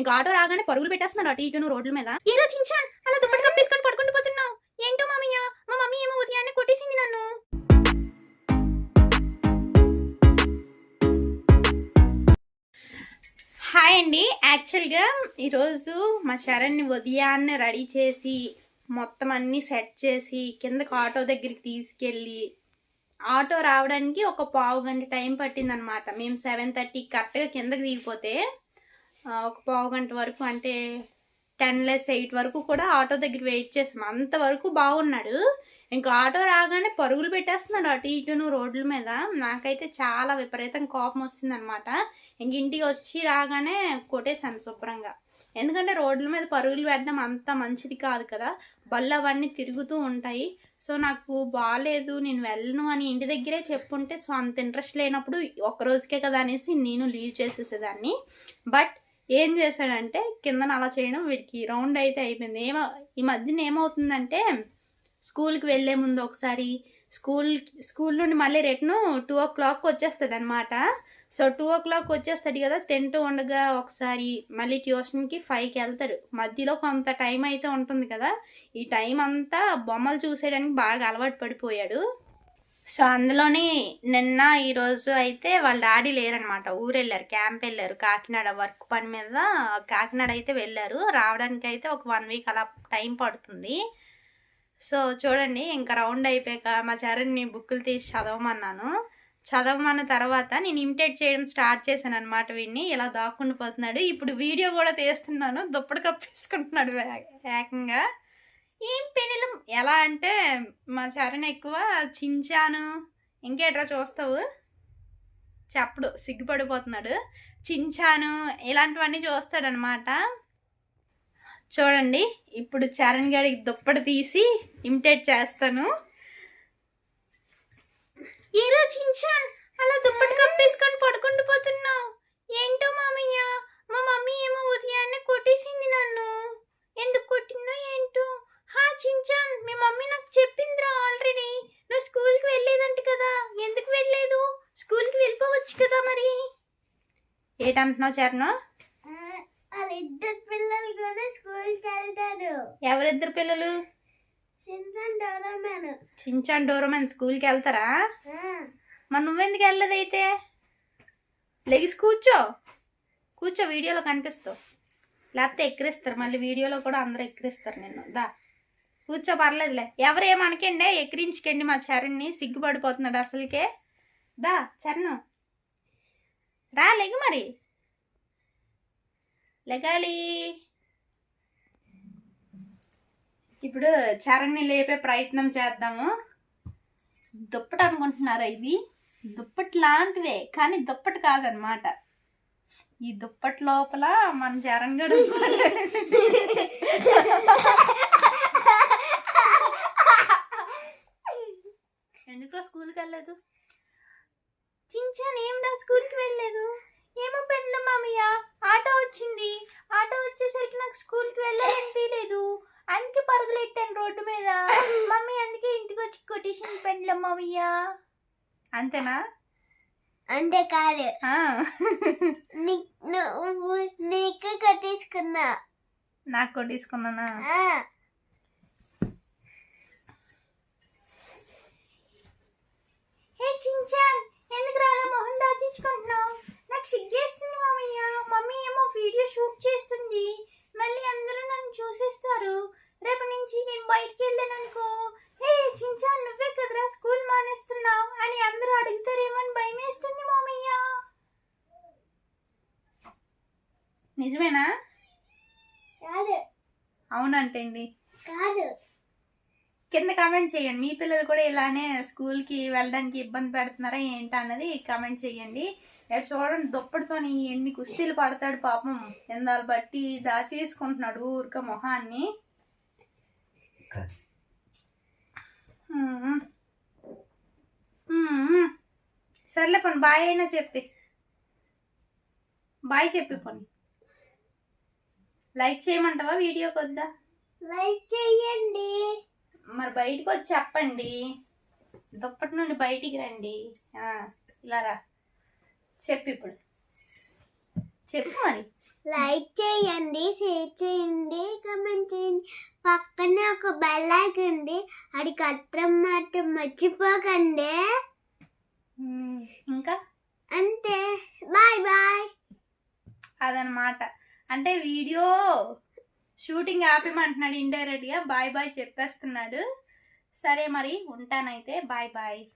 ఇంకా ఆటో రాగానే పరుగులు పెట్టేస్తున్నాడు అటు ఇటు రోడ్ల మీద. ఏదో రోజు చించాన్ అలా దుప్పటి కప్పేసుకొని పడుకుంటూ పోతున్నావు. ఏంటో మామయ్య? మా మమ్మీ ఏమో ఉదయాన్నే కొట్టేసింది నన్ను. హాయ్ అండి. యాక్చువల్గా ఈరోజు మా చరణ్ని ఉదయాన్నే రెడీ చేసి మొత్తం అన్నీ సెట్ చేసి కిందకి ఆటో దగ్గరికి తీసుకెళ్ళి ఆటో రావడానికి ఒక పావు గంట టైం పట్టిందనమాట. మేము సెవెన్ థర్టీ కరెక్ట్గా కిందకి దిగిపోతే ఒక పావు గంట వరకు అంటే టెన్ లెస్ ఎయిట్ వరకు కూడా ఆటో దగ్గర వెయిట్ చేసాం అంతవరకు బాగున్నాడు. ఇంకా ఆటో రాగానే పరుగులు పెట్టేస్తున్నాడు అటు ఇటును రోడ్ల మీద. నాకైతే చాలా విపరీతం కోపం వస్తుంది అనమాట ఇంక ఇంటికి వచ్చి రాగానే కొట్టేశాను శుభ్రంగా. ఎందుకంటే రోడ్ల మీద పరుగులు పెట్టడం అంత మంచిది కాదు కదా. బళ్ళు అవన్నీ తిరుగుతూ ఉంటాయి. సో నాకు బాగాలేదు నేను వెళ్ళను అని ఇంటి దగ్గరే చెప్పుంటే సో అంత ఇంట్రెస్ట్ లేనప్పుడు ఒక్క రోజుకే కదా అనేసి నేను లీవ్ చేసేసేదాన్ని. బట్ ఏం చేశాడంటే కిందన అలా చేయడం వీడికి రౌండ్ అయితే అయిపోయింది. ఏమో ఈ మధ్యన ఏమవుతుందంటే స్కూల్కి వెళ్ళే ముందు ఒకసారి స్కూల్ స్కూల్ నుండి మళ్ళీ రిటర్న్ టూ ఓ క్లాక్ వచ్చేస్తాడు అనమాట సో టూ ఓ క్లాక్ వచ్చేస్తాడు కదా తింటూ ఉండగా ఒకసారి మళ్ళీ ట్యూషన్కి ఫైవ్కి వెళ్తాడు. మధ్యలో కొంత టైం అయితే ఉంటుంది కదా ఈ టైం అంతా బొమ్మలు చూసేయడానికి బాగా అలవాటు పడిపోయాడు. సో అందులోని నిన్న ఈరోజు అయితే వాళ్ళ డాడీ లేరనమాట. ఊరు వెళ్ళారు క్యాంప్ వెళ్ళారు. కాకినాడ వర్క్ పని మీద కాకినాడ అయితే వెళ్ళారు. రావడానికి అయితే ఒక వన్ వీక్ అలా టైం పడుతుంది. సో చూడండి ఇంకా రౌండ్ అయిపోయాక మా చరణ్ని బుక్కులు తీసి చదవమన్నాను. చదవమన్న తర్వాత నేను ఇమిటేట్ చేయడం స్టార్ట్ చేశాను అనమాట వీడిని. ఇలా దాక్కుండి పోతున్నాడు ఇప్పుడు వీడియో కూడా తీస్తున్నాను. దుప్పటి కప్పేసుకుంటున్నాడు ఏకంగా. ఏం పెనులు? ఎలా అంటే మా చరణ్ ఎక్కువ చించాను. ఇంకేట్రా చూస్తావు? చెప్పడు సిగ్గుపడిపోతున్నాడు. చించాను ఇలాంటివన్నీ చూస్తాడనమాట. చూడండి ఇప్పుడు చరణ్ గారికి దుప్పటి తీసి ఇమిటేట్ చేస్తాను. ఈరోజు చించాన్? అలా దుప్పటి కప్పేసుకొని పడుకుంటూ పోతున్నావు ఏంటో మామయ్య మా మమ్మీ ఏమో ఉదయాన్నే కొట్టేసింది నన్ను ఎందుకు కొట్టిందో ఏంటో హా చించాన్ మీ మమ్మీ నాకు చెప్పిందిరా ఆల్రెడీ నువ్వు స్కూల్కి వెళ్ళేదంట కదా ఎందుకు వెళ్ళలేదు స్కూల్కి వెళ్ళిపోవచ్చు కదా మరి ఏటంటున్నావు చరణ్? వాళ్ళిద్దరు పిల్లలు కూడా స్కూల్కి వెళ్తారు. ఎవరిద్దరు పిల్లలు? Shinchan Doraemon. స్కూల్కి వెళ్తారా? మరి నువ్వెందుకు వెళ్ళదైతే లెగిసి కూర్చో. కూర్చో వీడియోలో కనిపిస్తావు. లేకపోతే ఎక్కిరిస్తారు. మళ్ళీ వీడియోలో కూడా అందరూ ఎక్కిరిస్తారు నిన్ను. దా. కూర్చో పర్లేదులే. ఎవరు ఏమనకండి ఎక్కిరించకండి మా చరణ్ని. సిగ్గుపడిపోతున్నాడు అసలుకే. దా చరణ్. రా లెగు మరి. లెగాలి. ఇప్పుడు చరణ్ని లేపే ప్రయత్నం చేద్దాము. దుప్పటి అనుకుంటున్నారా ఇది? దుప్పటి లాంటిదే కానీ దుప్పటి కాదనమాట. ఈ దుప్పటి లోపల మన చరణ్ గడు ఎందుకు స్కూల్కి వెళ్ళలేదు? చించాన్ ఏమిరా స్కూల్కి వెళ్ళలేదు. ఏమో పెండ్లం మామయ్య. ఆటో వచ్చింది. ఆటో వచ్చేసరికి నాకు స్కూల్కి వెళ్ళాలనిపించలేదు అందుకే పరుగులెట్టాను రోడ్డు మీద. మమ్మీ అందుకే ఇంటికి వచ్చి కొట్టేసింది పెండ్లం మామయ్య. అంతేనా? అంతే కాదు. నీకు కట్టించుకున్నా నాకు కొట్టేసుకున్నానా ఆ, హే చించాన్ ఎందుకు రాలా మొహం దాచించుకుంటున్నావు నాకు సిగ్గేస్తుంది మామయ్య మమ్మీ ఏమో వీడియో షూట్ చేస్తుంది మళ్ళీ అందరూ నన్ను చూసేస్తారు రేపు నుంచి నేను బయటికి వెళ్ళాను అనుకో హే చించాన్ నువ్వే కదరా స్కూల్ మానేస్తున్నావు? అని అందరూ అడుగుతారేమో అని భయం వేస్తుంది మామయ్య. నిజమేనా? కాదు. అవునంటండి. కాదు. కింద కామెంట్ చేయండి. మీ పిల్లలు కూడా ఇలానే స్కూల్కి వెళ్ళడానికి ఇబ్బంది పెడుతున్నారా ఏంటా అన్నది కామెంట్ చేయండి. చూడండి దుప్పటితోని ఎన్ని కుస్తీలు పడతాడు పాపం. ఎందాలు బట్టి దాచేసుకుంటున్నాడు ఊరిక మొహాన్ని. సర్లే పోనీ బాయ్ అయినా చెప్పి. బాయ్ చెప్పి పోనీ. లైక్ చేయమంటావా వీడియోకి వద్దా లైక్ చెయ్యండి. మరి బయటకు వచ్చి చెప్పండి. దుప్పటి నుండి బయటికి రండి. ఆ, ఇలా రా. చెప్పు ఇప్పుడు. చెప్పు మరి. లైక్ చేయండి షేర్ చేయండి కమెంట్ చేయండి. పక్కనే ఒక బెల్ ఉంది. అది కట్టడం మాట మర్చిపోకండి. ఇంకా? అంతే. బాయ్ బాయ్ అదనమాట. అంటే వీడియో షూటింగ్ ఆపేమంటున్నాడు ఇండైరెక్ట్గా. బాయ్ బాయ్ చెప్పేస్తున్నాడు. సరే మరి ఉంటానైతే. Bye bye